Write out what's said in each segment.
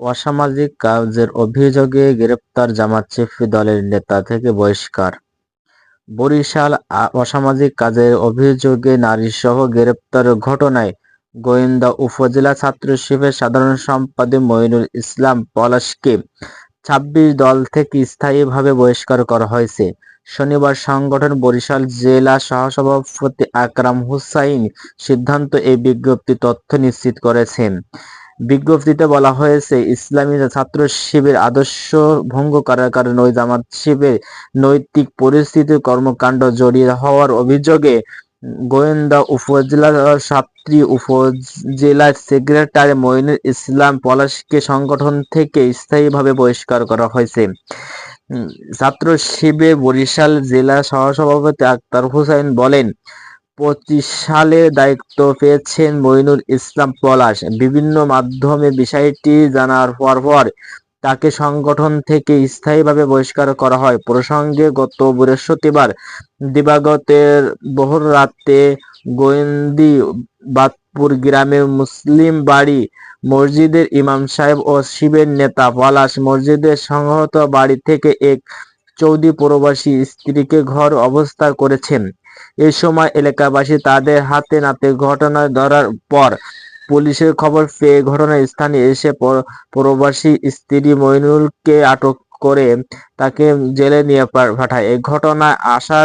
অসামাজিক কাজের অভিযোগে গ্রেপ্তার জামাত শিবির দলের নেতা থেকে বহিষ্কার। বরিশাল অসামাজিক কাজের অভিযোগে নারীসহ গ্রেপ্তার ঘটনায় গোয়েন্দা উপজেলা ছাত্র শিবিরের সাধারণ সম্পাদক মঈনুল ইসলাম পলাশকে ছাব্বিশ দল থেকে স্থায়ীভাবে বহিষ্কার করা হয়েছে। শনিবার সংগঠন বরিশাল জেলা সহসভাপতি আকরাম হুসাইন সিদ্ধান্ত এই বিজ্ঞপ্তি তথ্য নিশ্চিত করেছেন। বিজ্ঞপ্তিতে বলা হয়েছে, ইসলামী ছাত্র শিবির আদর্শ ভঙ্গ করার কারণে ওই জামাত শিবির নৈতিক পরিস্থিতি, কর্মকাণ্ড জড়িয়ে হওয়ার অভিযোগে গোয়েন্দা উপজেলা ছাত্রী উপজেলা সেক্রেটারি মঈনুল ইসলাম পলাশকে সংগঠন থেকে স্থায়ীভাবে বহিষ্কার করা হয়েছে। ছাত্র শিবির বরিশাল জেলা সহসভাপতি আক্তার হুসাইন বলেন সালে দায়িত্ব পেয়েছেন মঈনুল ইসলাম পলাশ। বিভিন্ন মাধ্যমে বিষয়টি জানার পর তাকে সংগঠন থেকে স্থায়ীভাবে বহিষ্কার করা হয়। প্রসঙ্গে গত বৃহস্পতিবার দিবাগতের বহুর রাতে গোয়েন্দি বাদপুর গ্রামের মুসলিম বাড়ি মসজিদের ইমাম সাহেব ও শিবের নেতা পলাশ মসজিদের সংহত বাড়ি থেকে এক চৌদি প্রবাসী স্ত্রীকে ঘর অবস্থা করেছেন। এ সময় এলাকাবাসী তাদের হাতে নাতে ঘটনায় ধরার পর পুলিশের খবর পেয়ে ঘটনাস্থানে এসে প্রবাসী স্ত্রী মইনুলকে আটক করে তাকে জেলে নিয়ে পাঠায়। এই ঘটনায় আশা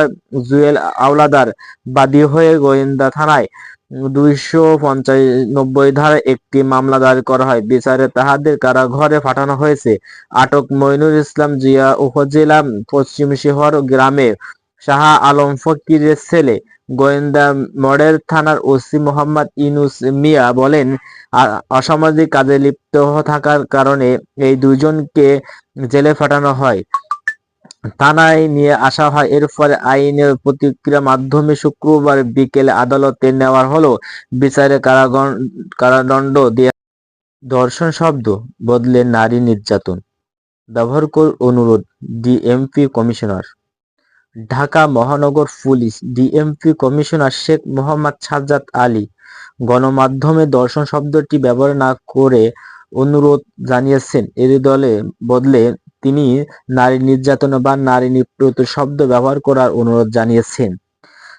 জুয়েল আওলাদার বাদী হয়ে গোয়েন্দা থানায় দুইশো পঞ্চানব্বই ধারায় একটি মামলা দায়ের করা হয়। বিচারে তাহাদের কারাঘরে পাঠানো হয়েছে। আটক মইনুল ইসলাম জিয়া উপজেলা পশ্চিম শিহর গ্রামে শাহ আলম ফকিরের ছেলে গোয়েন্দা মডেল থানার ওসি মোহাম্মদ ইনুস মিয়া বলেন অসামাজিক কাজে লিপ্ত থাকার কারণে এই দুজনকে জেলে পাঠানো হয়। থানায় নিয়ে আসা হয়। এর ফলে আইনের প্রতিক্রিয়া মাধ্যমে শুক্রবার বিকেলে আদালতে নেওয়ার হলো। বিচারে কারাদণ্ড দেওয়া দর্শন শব্দ বদলে নারী নির্যাতন। ব্যবহার অনুরোধ, D M P commissioner. Dhaka মহানগর police, D M P commissioner Sheikh Mohammad Sajjad Ali, গণমাধ্যমে দর্শন শব্দটি ব্যবহার না করে অনুরোধ জানিয়েছেন। এর দলে বদলে তিনি নারী নির্যাতন বা নারী নিপীড়িত শব্দ ব্যবহার করার অনুরোধ জানিয়েছেন।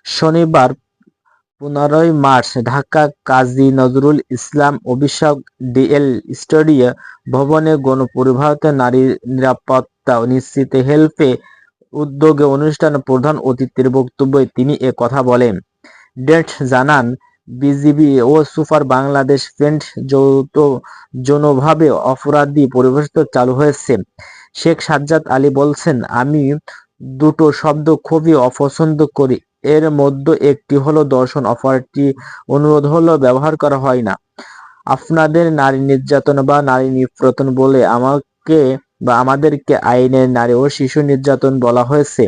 শনিবার পনেরোই March Dhaka Kazi Nazrul Islam Abhishek D L studio ভবনে গণপরিবহনে নারী নিরাপত্তা নিশ্চিতে হেল্পে উদ্যোগে অনুষ্ঠানে প্রধান অতিথির বক্তব্যে তিনি এ কথা বলেন। ডেট জানান, বিজিবি ও সুপার বাংলাদেশ ফ্রেন্ড যৌথ যৌনভাবে অপরাধী পরিবেশিত চালু হয়েছে। শেখ সাজ্জাদ আলী বলছেন, আমি দুটো শব্দ খুবই অপছন্দ করি। এর মধ্যে একটি হলো দর্শন অপরটি অনুরোধ হলো ব্যবহার করা হয় না। আপনাদের নারী নির্যাতন বা নারী নিপীড়ন বলে আমাকে বা আমাদেরকে আইনের নারী ও শিশু নির্যাতন বলা হয়েছে,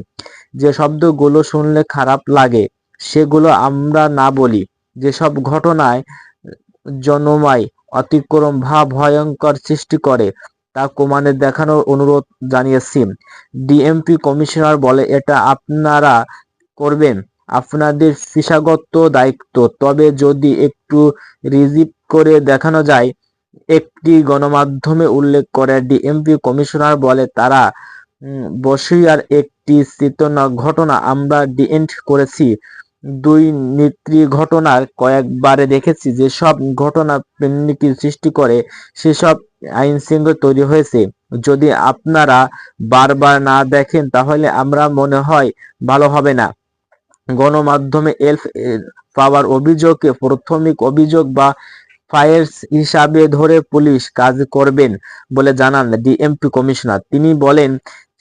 যে শব্দগুলো শুনলে খারাপ লাগে, সেগুলো আমরা না বলি। যেসব ঘটনায় জনমায়, অতিক্রম ভাব ভয়ঙ্কর সৃষ্টি করে, তা কোমানে দেখানোর অনুরোধ জানিয়েছি। ডিএমপি কমিশনার বলে, এটা আপনারা করবেন। আপনাদের পেশাগত দায়িত্ব। তবে যদি একটু রিজিভ করে দেখানো যায় একটি গণমাধ্যমে উল্লেখ করে, ডিএমপি কমিশনার বলে, তারা বসিয়ার একটি চেতনা ঘটনা আমরা ডিএন্ড করেছি। দুই নেত্রী ঘটনার কয়েকবারে দেখেছি, যেসব ঘটনা প্রেমিকের সৃষ্টি করে, সেসব আইন শৃঙ্খলা তৈরি হয়েছে। যদি আপনারা বারবার না দেখেন, তাহলে আমরা মনে হয় ভালো হবে না। গণমাধ্যমে এলফ পাওয়ার অভিযোগকে প্রাথমিক অভিযোগ বা ফায়ার্স হিসাবে ধরে পুলিশ কাজ করবেন বলে জানান ডিএমপি কমিশনার। তিনি বলেন,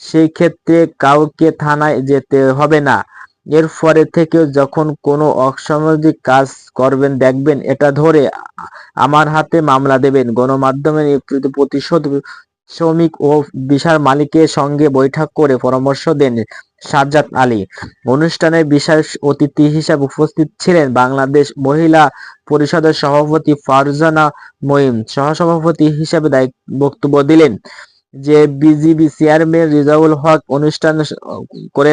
সেই ক্ষেত্রে কাউকে থানায় যেতে হবে না। এর পরে থেকে যখন কোনো অসামাজিক কাজ করবেন, দেখবেন এটা ধরে আমার হাতে মামলা দেবেন। গণমাধ্যমের প্রতিশোধ শ্রমিক ও বিশাল মালিকের সঙ্গে বৈঠক করে পরামর্শ দেন সাজ্জাদ আলী। অনুষ্ঠানে বিশেষ অতিথি হিসাবে উপস্থিত ছিলেন বাংলাদেশ মহিলা পরিষদের সভাপতি ফারজানা মহিম সহসভাপতি হিসাবে বক্তব্য দিলেন যে বিজিবি চেয়ারম্যান রিজাউল হক অনুষ্ঠান করে